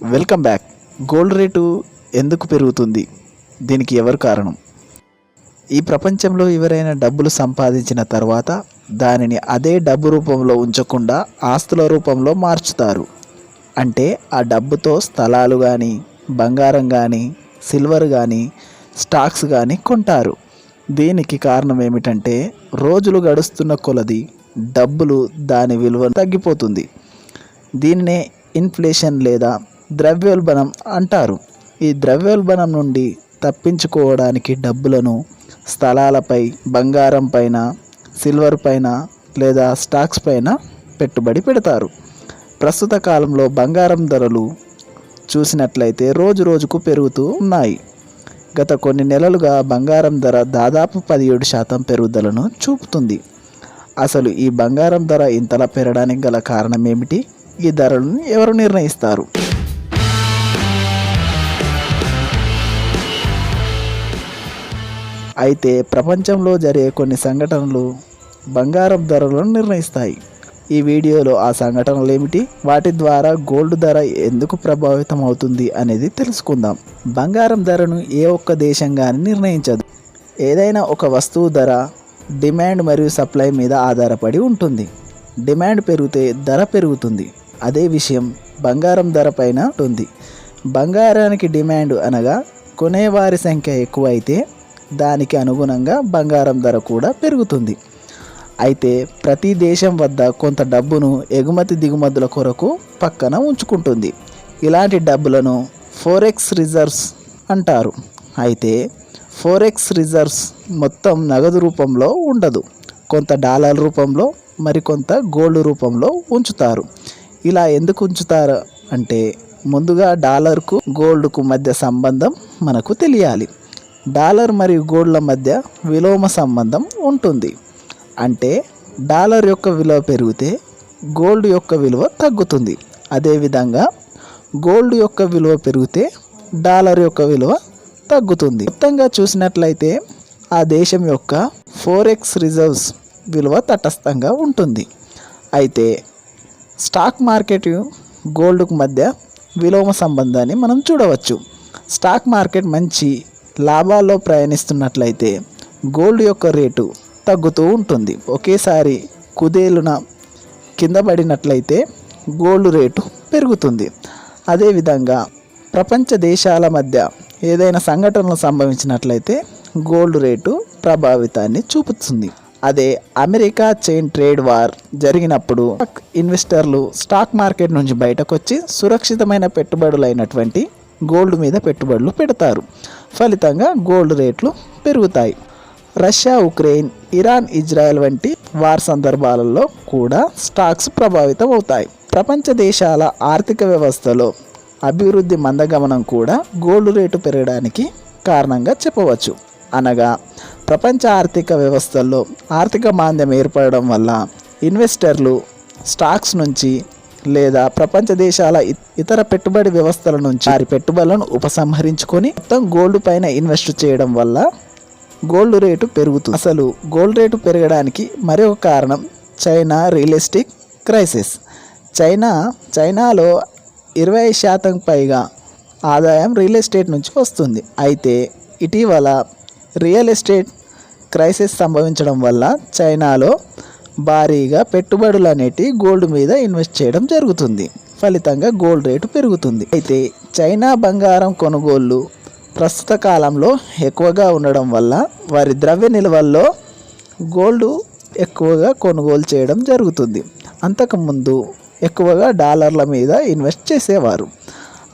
Welcome back gold rate ఎందుకు పెరుగుతుంది? దీనికి ఎవరు కారణం? ఈ ప్రపంచంలో ఎవరైనా డబ్బులు సంపాదించిన తర్వాత దానిని అదే డబ్బు రూపంలో ఉంచకుండా ఆస్తుల రూపంలో మార్చుతారు. అంటే ఆ డబ్బుతో స్థలాలు కానీ బంగారం కానీ సిల్వర్ కానీ స్టాక్స్ కానీ కొంటారు. దీనికి కారణం ఏమిటంటే రోజులు గడుస్తున్న కొలది డబ్బులు దాని విలువ తగ్గిపోతుంది. దీన్నే ఇన్ఫ్లేషన్ లేదా ద్రవ్యోల్బణం అంటారు. ఈ ద్రవ్యోల్బణం నుండి తప్పించుకోవడానికి డబ్బులను స్థలాలపై బంగారం పైన సిల్వర్ పైన లేదా స్టాక్స్ పైన పెట్టుబడి పెడతారు. ప్రస్తుత కాలంలో బంగారం ధరలు చూసినట్లయితే రోజు రోజుకు పెరుగుతూ ఉన్నాయి. గత కొన్ని నెలలుగా బంగారం ధర దాదాపు పదిహేడు శాతం పెరుగుదలను చూపుతుంది. అసలు ఈ బంగారం ధర ఇంతలా పెరగడానికి గల కారణం ఏమిటి? ఈ ధరలను ఎవరు నిర్ణయిస్తారు? అయితే ప్రపంచంలో జరిగే కొన్ని సంఘటనలు బంగారం ధరలను నిర్ణయిస్తాయి. ఈ వీడియోలో ఆ సంఘటనలు ఏమిటి వాటి ద్వారా గోల్డ్ ధర ఎందుకు ప్రభావితం అవుతుంది అనేది తెలుసుకుందాం. బంగారం ధరను ఏ ఒక్క దేశం కానీ నిర్ణయించదు. ఏదైనా ఒక వస్తువు ధర డిమాండ్ మరియు సప్లై మీద ఆధారపడి ఉంటుంది. డిమాండ్ పెరిగితే ధర పెరుగుతుంది. అదే విషయం బంగారం ధర పైన ఉంటుంది. బంగారానికి డిమాండ్ అనగా కొనేవారి సంఖ్య ఎక్కువైతే దానికి అనుగుణంగా బంగారం ధర కూడా పెరుగుతుంది. అయితే ప్రతి దేశం వద్ద కొంత డబ్బును ఎగుమతి దిగుమతుల కొరకు పక్కన ఉంచుకుంటుంది. ఇలాంటి డబ్బులను ఫోరెక్స్ రిజర్వ్స్ అంటారు. అయితే ఫోరెక్స్ రిజర్వ్స్ మొత్తం నగదు రూపంలో ఉండదు. కొంత డాలర్ రూపంలో మరికొంత గోల్డ్ రూపంలో ఉంచుతారు. ఇలా ఎందుకు ఉంచుతారు? అంటే ముందుగా డాలర్కు గోల్డ్కు మధ్య సంబంధం మనకు తెలియాలి. డాలర్ మరియు గోల్డ్ల మధ్య విలోమ సంబంధం ఉంటుంది. అంటే డాలర్ యొక్క విలువ పెరిగితే గోల్డ్ యొక్క విలువ తగ్గుతుంది. అదేవిధంగా గోల్డ్ యొక్క విలువ పెరిగితే డాలర్ యొక్క విలువ తగ్గుతుంది. మొత్తంగా చూసినట్లయితే ఆ దేశం యొక్క ఫోరెక్స్ రిజర్వ్స్ విలువ తటస్థంగా ఉంటుంది. అయితే స్టాక్ మార్కెట్ గోల్డ్కు మధ్య విలోమ సంబంధాన్ని మనం చూడవచ్చు. స్టాక్ మార్కెట్ మంచి లాభాల్లో ప్రయాణిస్తున్నట్లయితే గోల్డ్ యొక్క రేటు తగ్గుతూ ఉంటుంది. ఒకేసారి కుదేలున కింద పడినట్లయితే గోల్డ్ రేటు పెరుగుతుంది. అదేవిధంగా ప్రపంచ దేశాల మధ్య ఏదైనా సంఘటనలు సంభవించినట్లయితే గోల్డ్ రేటు ప్రభావితాన్ని చూపుతుంది. అదే అమెరికా చైన్ ట్రేడ్ వార్ జరిగినప్పుడు ఇన్వెస్టర్లు స్టాక్ మార్కెట్ నుంచి బయటకు వచ్చి సురక్షితమైన పెట్టుబడులైనటువంటి గోల్డ్ మీద పెట్టుబడులు పెడతారు. ఫలితంగా గోల్డ్ రేట్లు పెరుగుతాయి. రష్యా ఉక్రెయిన్ ఇరాన్ ఇజ్రాయెల్ వంటి వార్ సందర్భాలలో కూడా స్టాక్స్ ప్రభావితం అవుతాయి ప్రపంచ దేశాల ఆర్థిక వ్యవస్థలో అభివృద్ధి మందగమనం కూడా గోల్డ్ రేటు పెరగడానికి కారణంగా చెప్పవచ్చు. అనగా ప్రపంచ ఆర్థిక వ్యవస్థల్లో ఆర్థిక మాంద్యం ఏర్పడడం వల్ల ఇన్వెస్టర్లు స్టాక్స్ నుంచి లేదా ప్రపంచ దేశాల ఇతర పెట్టుబడి వ్యవస్థల నుంచి వారి పెట్టుబడులను ఉపసంహరించుకొని మొత్తం గోల్డ్ పైన ఇన్వెస్ట్ చేయడం వల్ల గోల్డ్ రేటు పెరుగుతుంది. అసలు గోల్డ్ రేటు పెరగడానికి మరొక కారణం చైనా రియల్ క్రైసిస్. చైనా చైనాలో ఇరవై శాతం పైగా ఆదాయం రియల్ ఎస్టేట్ నుంచి వస్తుంది. అయితే ఇటీవల రియల్ ఎస్టేట్ క్రైసిస్ సంభవించడం వల్ల చైనాలో భారీగా పెట్టుబడులు అనేటివి గోల్డ్ మీద ఇన్వెస్ట్ చేయడం జరుగుతుంది. ఫలితంగా గోల్డ్ రేటు పెరుగుతుంది. అయితే చైనా బంగారం కొనుగోళ్ళు ప్రస్తుత కాలంలో ఎక్కువగా ఉండడం వల్ల వారి ద్రవ్య నిల్వల్లో గోల్డ్ ఎక్కువగా కొనుగోలు చేయడం జరుగుతుంది. అంతకుముందు ఎక్కువగా డాలర్ల మీద ఇన్వెస్ట్ చేసేవారు.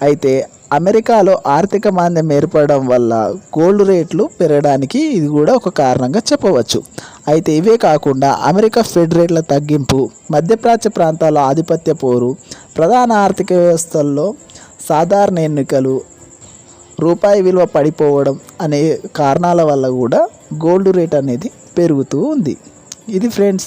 అయితే అమెరికాలో ఆర్థిక మాంద్యం ఏర్పడడం వల్ల గోల్డ్ రేట్లు పెరగడానికి ఇది కూడా ఒక కారణంగా చెప్పవచ్చు. అయితే ఇవే కాకుండా అమెరికా ఫెడ్ రేట్ల తగ్గింపు మధ్యప్రాచ్య ప్రాంతాల్లో ఆధిపత్య పోరు ప్రధాన ఆర్థిక వ్యవస్థల్లో సాధారణ ఎన్నికలు రూపాయి విలువ పడిపోవడం అనే కారణాల వల్ల కూడా గోల్డ్ రేట్ అనేది పెరుగుతూ ఉంది. ఇది ఫ్రెండ్స్